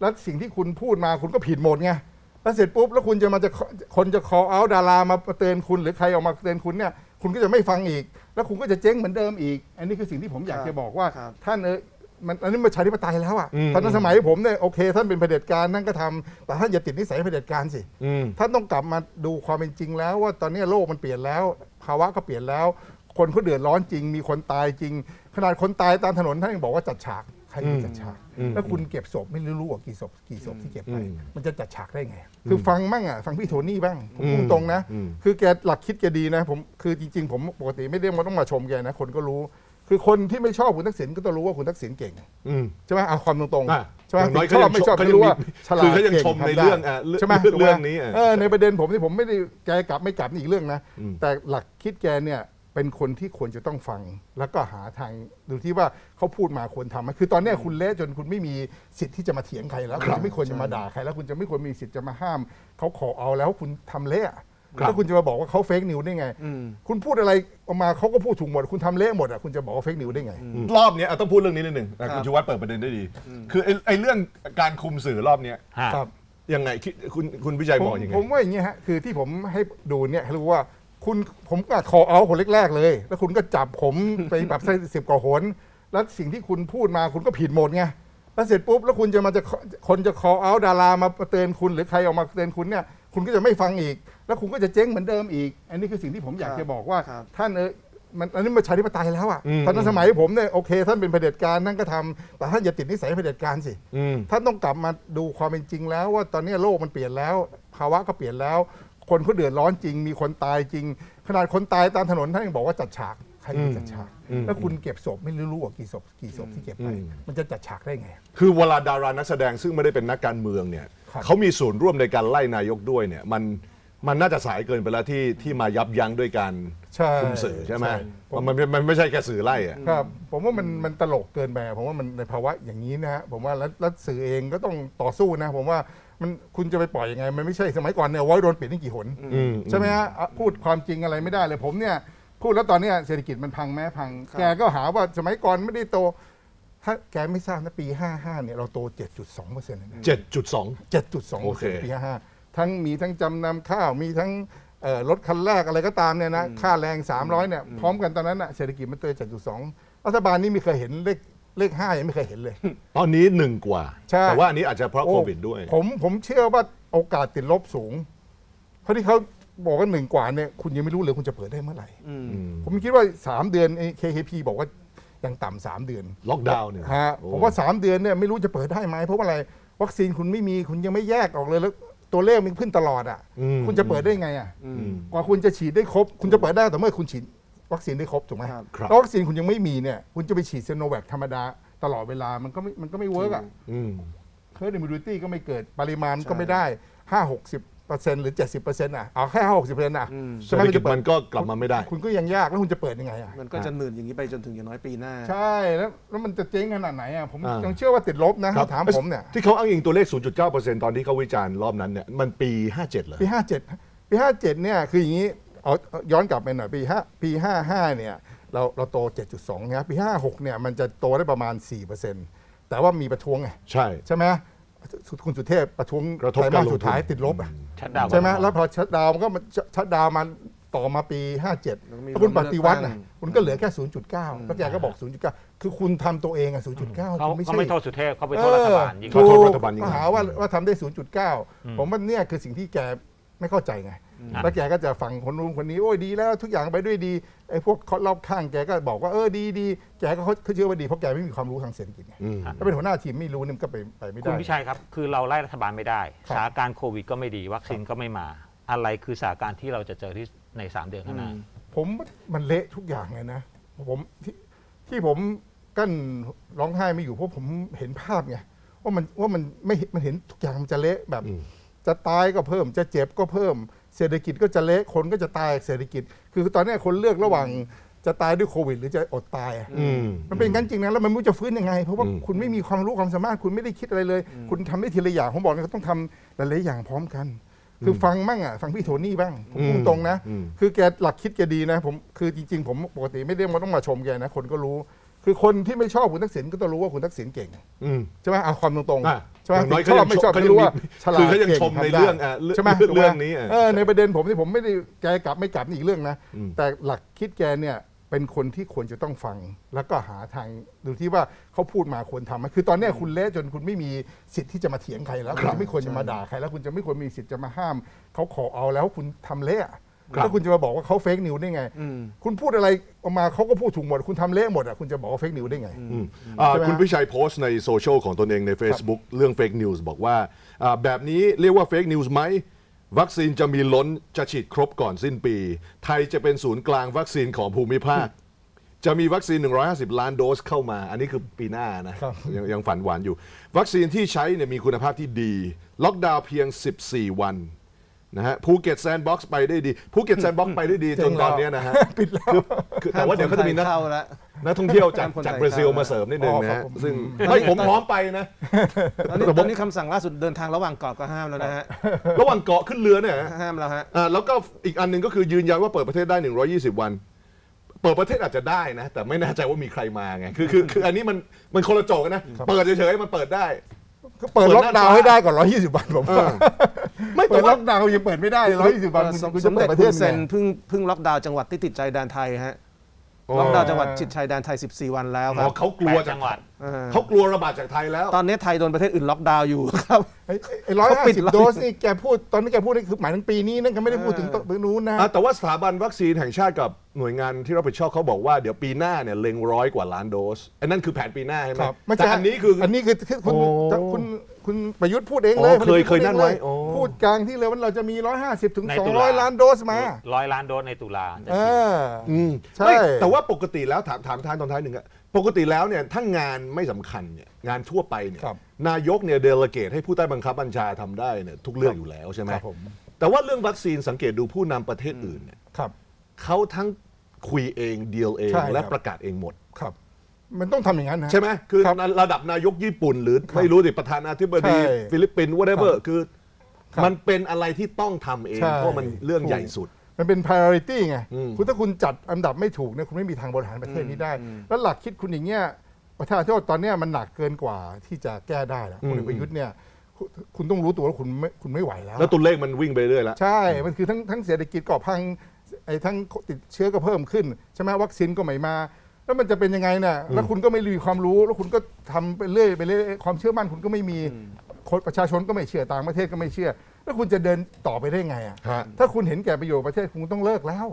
แล้วสิ่งที่คุณพูดมาคุณก็ผิดหมดไง แล้วเสร็จปุ๊บแล้วคุณจะมาจะคนจะ call out ดารามาเตือนคุณหรือใครออกมาเตือนคุณเนี่ย คุณก็จะไม่ฟังอีก แล้วคุณก็จะเจ๊งเหมือนเดิมอีก อันนี้คือสิ่งที่ผมอยากครับจะบอกว่า ครับ ท่านเออมันอันนี้ประชาธิปไตยแล้วอะอืม ตอนนั้นสมัยผมเนี่ยโอเค ท่านเป็นเผด็จการนั่นก็ทำแต่ท่านอย่าติดนิสัยเผด็จการสิ อืม ท่านต้องกลับมาดูความเป็นจริงแล้วว่าตอนนี้โลกมันเปลี่ยนแล้ว ภาวะก็เปลี่ยนแล้ว คนเขาเดือดร้อนจริง มีคนตายจริง ขนาดคนตายตามถนนท่านยังบอกว่าจัดฉากใครจะจัดฉากอืมแล้วคุณเก็บศพไม่รู้ว่ากี่ศพกี่ศพที่เก็บไปอืมมันจะจัดฉากได้ไง คือฟังมั่งอะฟังพี่โทนี่บ้างผมพูดอืมตรงนะอืมคือแกหลักคิดแกดีนะผมคือจริง ๆ ผมปกติไม่ได้มาต้องมาชมแกนะ คนก็รู้ คือคนที่ไม่ชอบคุณทักษิณก็ต้องรู้ว่าคุณทักษิณเก่งอืมใช่ไหมเอาความตรงอะๆใช่ไหมอย่างน้อยชอบไม่ชอบเขายังไม่รู้ว่าเขายังมีฉลาดคือเขายังก่ชมในทำได้เรื่องอะเรื่องใช่ไหมเรื่องนี้อะเออในประเด็นผมที่ผมไม่ได้แกกลับไม่กลับนี่อีกเรื่องนะอืมแต่หลักคิดแกเนี่ย เป็นคนที่ควรจะต้องฟัง แล้วก็หาทางดูที่ว่าเขาพูดมาควรทำไหมคือตอนเนี้ยคุณเละจนคุณไม่มีสิทธิ์ที่จะมาเถียงใครแล้วคุณไม่ควรจะมาด่าใครแล้วคุณจะไม่ควรมีสิทธิ์จะมาห้ามเขาขอเอาแล้วคุณทำเละอะครับแล้วคุณจะมาบอกว่าเขาเฟกนิวได้ไงอืมคุณพูดอะไรออกมาเขาก็พูดถูกหมด คุณทำเละหมดอะคุณจะบอกว่าเฟกนิวได้ไง รอบเนี้ยอะต้องพูดเรื่องนี้นิดหนึ่งอะครับคุณชูวัฒน์เปิดประเด็นได้ดี คือไอ้ไอ้เรื่องการคุมสื่อรอบเนี้ยฮะครับ ยังไงคิดคุณคุณวิจัยผมบอกยังไง ผมว่าอย่างเงี้ยฮะคือที่ผมให้ดูเนี่ยให้รู้ว่า คุณผมก็คอเอาคนแรกๆเลย แล้วคุณก็จับผมไปแบบสิบกว่าหนแล้วสิ่งที่คุณพูดมาคุณก็ผิดหมดไงแล้วเสร็จปุ๊บแล้วคุณจะมาจะคนจะ call out ดารามาเตือนคุณหรือใครออกมาเตือนคุณเนี่ยคุณก็จะไม่ฟังอีก แล้วคุณก็จะเจ๊งเหมือนเดิมอีก อันนี้คือสิ่งที่ผมอยากครับจะบอกว่าครับท่านเออมันอันนี้ประชาธิปไตยแล้วอะอืมตอนนั้นสมัยผมเนี่ยโอเค ท่านเป็นเผด็จการนั่นก็ทำแต่ท่านอย่าติดนิสัยเผด็จการสิอืมท่านต้องกลับมาดูความเป็นจริงแล้ว ว่าตอนนี้โลกมันเปลี่ยนแล้ว ภาวะก็เปลี่ยนแล้ว คนเขาเดือดร้อนจริง มีคนตายจริง ขนาดคนตายตามถนนท่านยังบอกว่าจัดฉากใครจะจัดฉากอืมแล้วคุณเก็บศพไม่รู้ว่ากี่ศพกี่ศพที่เก็บไปอืมมันจะจัดฉากได้ไง คือเวลาดารานักแสดงซึ่งไม่ได้เป็นนักการเมืองเนี่ยครับเขามีส่วนร่วมในการไล่นายกด้วยเนี่ยมัน มันน่าจะสายเกินไปแล้วที่ที่มายับยั้งด้วยการใช่คุมสื่อใช่ไหมผมมันมันมันไม่ใช่แค่สื่อไล่อะครับผมว่ามันมันตลกเกินไปผมว่ามันในภาวะอย่างนี้นะฮะผมว่าแล้วแล้วสื่อเองก็ต้องต่อสู้นะ ผมว่ามันคุณจะไปปล่อยยังไง มันไม่ใช่สมัยก่อนเนี่ยไว้โดนปิดนี่กี่หน อืม ใช่ไหมฮะอะพูดความจริงอะไรไม่ได้เลยผมเนี่ย พูดแล้วตอนเนี้ยเศรษฐกิจมันพังแม้พังครับแกก็หาว่าสมัยก่อนไม่ได้โต ถ้าแกไม่ทราบนะปี 55เนี่ยเราโต 7.2เปอร์เซ็นต์เจ็ดจุดสอง7.2โอเปอร์เค เซ็นต์ปี 55 ทั้งมีทั้งจำนำข้าวมีทั้งเอ่อรถคันแรกอะไรก็ตามเนี่ยนะค่าแรง 300เนี่ยพร้อมกันตอนนั้นน่ะเศรษฐกิจมันโต7.2 รัฐบาลนี่ไม่เคยเห็นเลขเลข5ยังไม่เคยเห็นเลย ตอนนี้หนึ่งกว่า ใช่ แต่ว่าอันนี้อาจจะเพราะโอ้โควิดด้วย ผมผมเชื่อว่าโอกาสติดลบสูง เพราะที่เขาบอกว่าหนึ่งกว่าเนี่ยคุณยังไม่รู้เลยคุณจะเปิดได้เมื่อไหร่อืมผมคิดว่า 3 เดือนไอ้ KKP บอกว่ายังต่ำสามเดือนล็อกดาวน์เนี่ยฮะโอ้ ผมว่า 3 เดือนเนี่ยไม่รู้จะเปิดได้ไหมเพราะว่าอะไร วัคซีนคุณไม่มีคุณยังไม่แยกออกเลยแล้ว ตัวเลขมันขึ้นตลอดอะ อืม คุณจะเปิดได้ไงอะ อือืมมกว่าคุณจะฉีดได้ครบ คุณจะเปิดได้แต่เมื่อคุณฉีดวัคซีนได้ครบถูกไหมครับ ครับแล้ววัคซีนคุณยังไม่มีเนี่ยคุณจะไปฉีดเซโนแวคธรรมดาตลอดเวลามันก็ไม่มันก็ไม่เวิร์กอะอืมเ e อร์ d อิมมูนิตี้ก็ไม่เกิดปริมาณก็ใช่ไม่ได้ห้าหกสิบ เปอร์เซ็นต์หรือเจ็ดสิบเปอร์เซ็นต์อะเอาแค่ห้าหกสิบเปอร์เซ็นต์อะอืม เศรษฐกิจมันก็กลับมาไม่ได้ คุณก็ยังยากแล้วคุณจะเปิดยังไงอะมันก็จะหนืดอย่างนี้ไปจนถึงอย่างน้อยปีหน้า ใช่แล้วแล้วมันจะเจ๊งขนาดไหนอะผมอ่ายั ยังเชื่อว่าติดลบนะถ้าถามผมเนี่ยที่เขาอ้างอิงตัวเลข 0.9%ตอนที่เขาวิจารณ์รอบนั้นเนี่ยมันปี 57เหรอ ปีห้าเจ็ดปีห้าเจ็ดเนี่ยคืออย่างนี้เอาเอาย้อนกลับไปหน่อยปีห้าปีห้าห้าเนี่ยเราเราโตเจ็ดจุดสองนะปีห้าหกเนี่ยมันจะโตได้ประมาณสี่เปอร์เซ็นต์แต่ว่ามีประท้วงไง ใช่ ใช่ไหม คุณสุเทพประท้วงกระทบไตรการมาสลงทุนสุดท้ายติดลบอะชัดดาวน์ใช่ไหมก่อนแล้วพอชัดดาวน์มันก็มาชัดดาวน์มาต่อมาปี 57แล้วก็มีแล้วคุณปฏิวัติเลืนะอกตั้งคุณก็เหลือแค่ 0.9 แล้วแกก็บอก 0.9 คือคุณทำตัวเองอะ0.9เขาคุณไม่เขาใช่ไม่โทษสุเทพเขาไปโทษรัฐบาลยิ่งขอโทษรัฐบาลยิ่งก็หาว่าว่าทำได้ 0.9 ผมว่าเนี่ยคือสิ่งที่แกไม่เข้าใจไง แล้วแกก็จะฟังคนนู้นคนนี้โอ้ยดีแล้วทุกอย่างไปด้วยดีไอ้พวกรอบข้างแกก็บอกว่าเออดีดีแกก็เขาเชื่อว่าดีเพราะแกไม่มีความรู้ทางเศรษฐกิจไงอืมถ้าเป็นหัวหน้าทีมไม่รู้เนี่ยมันก็ไปไปไม่คุได้ณพิชัยครับ คือเราไล่รัฐบาลไม่ได้ครับสถานการณ์โควิดก็ไม่ดีวัคซีนก็ไม่มา อะไรคือสถานการณ์ที่เราจะเจอที่ใน 3 เดือนข้างหน้าผมมันเละทุกอย่างเลยนะผมที่ที่ผมกั้นร้องไห้ไม่อยู่เพราะผมเห็นภาพไงว่ามันว่ามันไม่เห็นมันเห็นทุกอย่างมันจะเละแบบอืมจะตายก็เพิ่มจะเจ็บก็เพิ่ม เศรษฐกิจก็จะเละคนก็จะตายเศรษฐกิจ คือตอนนี้คนเลือกระหว่างจะตายด้วยโควิด หรือจะอดตายอะอืมมันเป็นงั้นจริงนะแล้วมันไม่รู้จะฟื้นยังไง เพราะว่าอืมคุณไม่มีความรู้ความสามารถคุณไม่ได้คิดอะไรเลย คุณทำได้ทีละอย่างผมบอกเลยต้องทำหลายๆอย่างพร้อมกัน คือฟังมั่งอะฟังพี่โทนี่บ้างผมพูดตรงนะอืมคือแกหลักคิดแกดีนะผมคือจริง ๆ ผมปกติไม่ได้มาต้องมาชมแกนะคนก็รู้ คือคนที่ไม่ชอบคุณทักษิณก็ต้องรู้ว่าคุณทักษิณเก่ง อืม ใช่ไหมเอาความตรงอะค ใช่ไหมอย่างน้อยชอบเขายังไม่ชอบเขาไม่ยังรู้มีว่าฉลาดคือเขายังก่ชมในทำได้เรื่องอะเรื่องใช่ไหมเรื่องถูกไหมเรื่องนี้อะเออในประเด็นผมที่ผมไม่ได้แกกลับไม่กลับนี่อีกเรื่องนะ แต่หลักคิดแกเนี่ยเป็นคนที่ควรจะต้องฟัง แล้วก็หาทางดูที่ว่าเขาพูดมาควรทำไหมคือตอนเนี้ยคุณเละจนคุณไม่มีสิทธิ์ที่จะมาเถียงใครแล้วคุณไม่ควรจะมาด่าใครแล้วคุณจะไม่ควรมีสิทธิ์จะมาห้ามเขาขอเอาแล้วคุณทำเละ แล้วคุณจะมาบอกว่าเขาเฟกนิวได้ไง คุณพูดอะไรออกมาเขาก็พูดถูกหมด คุณทำเละหมดอะคุณจะบอกว่าเฟกนิวได้ไง อืมอ่าใช่ไหมคุณพิชัยโพสต์ในโซเชียลของตนเองใน Facebook เรื่องเฟกนิวส์บอกว่าอ่า แบบนี้เรียกว่าเฟกนิวส์ไหม วัคซีนจะมีล้นจะฉีดครบก่อนสิ้นปี ไทยจะเป็นศูนย์กลางวัคซีนของภูมิภาค จะมีวัคซีน 150 ล้านโดสเข้ามา อันนี้คือปีหน้านะครับ ยังยังฝันหวานอยู่ วัคซีนที่ใช้เนี่ยมีคุณภาพที่ดี ล็อกดาวน์เพียง 14 วัน นะฮะภูเก็ตแซนด์บ็อกซ์ไปได้ดีภูเก็ตแซนด์บ็อกซ์ไปได้ดีจนตอนเนี้ยนะฮะปิดแล้วคือคือแต่ว่าเดี๋ยวเขาจะมีนัก เข้าแล้ว นักท่องเที่ยวจากห้ามคนจากไทยบราซิลเข้ามาเสริมนิดนึงนะอ๋อครัฮะบผมซึ่งอืมเฮ้ยผมพร้อมไปนะ ตอนนี้ตอนนี้คำสั่งล่าสุดเดินทางระหว่างเกาะก็ห้ามแล้วนะฮะ ระหว่างเกาะขึ้นเรือเนี่ยฮะห้ามแล้วฮะ อ่าแล้วก็อีกอันหนึ่งก็คือยืนยันว่าเปิดประเทศได้ 120 วัน เปิดประเทศอาจจะได้นะ แต่ไม่แน่ใจว่ามีใครมาไงคือคือคืออันนี้มันมันคนละโจกกันนะ เปิดเฉยๆมันเปิดได้ ก็เปิดล็อกดาวน์ให้ได้ก่อน120วันผมเออไม่เปิแต่ดว่า ล็อกดาวน์ยังเปิดไม่ได้เลย120วันสมคุณสจะมเปิเด็ดจประเทคุศณไงเซนเพิ่งเพิ่งล็อกดาวน์จังหวัดที่ติดชายแดนไทยฮะอ๋อล็อกดาวน์จังหวัดติดชายแดนไทย 14 วันแล้วคอ๋รัอบ เขากลัวแปดจากจังหวัด เออเขากลัวระบาดจากไทยแล้วตอนนี้ไทยโดนประเทศอื่นล็อกดาวน์อยู่ครับ ไอ้ไอ้ร้อยเขาห้าปิดสิบแล้วโดสนี่แกพูดตอนนี้แกพูดนี่คือหมายถึงปีนี้นั่นก็ไม่ได้พูดถึงต้นปีนู้นนะอะแต่ว่าสถาบันวัคซีนแห่งชาติกับหน่วยงานที่รับผิดชอบเขาบอกว่าเดี๋ยวปีหน้าเนี่ยเล็งร้อยกว่าล้านโดสอันนั้นคือแผนปีหน้าใช่ไหมครับไม่แต่ใช่อันนี้คือ อันนี้คือคือคุณโอ้คุณคุณประยุทธ์พูดเองเลยอ๋อเคยเคยนั่นไว้อ๋อ พูดกลางที่เลยว่าเราจะมี 150ถึงในตุลา 200 ล้านโดสมาร้อยล้านโดสในตุลาจะเอฉีด อ อืมใช่ ไม่แต่ว่าปกติแล้วถามถามท้ายตอนท้ายหนึ่งอะปกติแล้วเนี่ยถ้างานไม่สำคัญเนี่ยงานทั่วไปเนี่ยครับนายกเนี่ยเดลเกตให้ผู้ใต้บังคับบัญชาทำได้เนี่ยทุกเรื่องอยู่แล้วใช่ไหมครับผม แต่ว่าเรื่องวัคซีนสังเกตดูผู้นำประเทศอื่นเนี่ยครับ เขาทั้งคุยเองเดีลเองใช่ครับและประกาศเองหมด ครับ มันต้องทำอย่างนั้นนะ ใช่ไหมคือครับระดับนายกญี่ปุ่น หรือไม่รู้สิประธานาธิบดีใช่ฟิลิปปินส์ whatever ครับคือ ครับมันเป็นอะไรที่ต้องทำเองใช่ เพราะมันเรื่องใหญ่สุด มันเป็น priority ไงอืมคุณถ้าคุณจัดอันดับไม่ถูกเนี่ยคุณไม่มีทางบริหารประเทศนี้ได้ แล้วหลักคิดคุณอย่างเงี้ย ประชาชนตอนเนี้ยมันหนักเกินกว่าที่จะแก้ได้แล้วคุณเอกประยุทธ์เนี่ยคุณคุณต้องรู้ตัวว่าคุณไม่คุณไม่ไหวแล้ว แล้วตัวเลขมันวิ่งไปเรื่อยแล้ว ใช่ มันคือทั้งทั้งเศรษฐกิจก็พังไอ้ทั้งติดเชื้อก็เพิ่มขึ้นใช่ไหมวัคซีนก็ไม่มา แล้วมันจะเป็นยังไงเนี่ยแล้วคุณก็ไม่มีความรู้ แล้วคุณก็ทำไปเรื่อยไปเรื่อยความเชื่อมั่นคุณก็ไม่มีคนประชาชนก็ไม่เชื่อต่างประเทศก็ไม่เชื่อ แล้วคุณจะเดินต่อไปได้ไงอะฮะ ถ้าคุณเห็นแก่ประโยชน์ประเทศคุณต้องเลิกแล้ว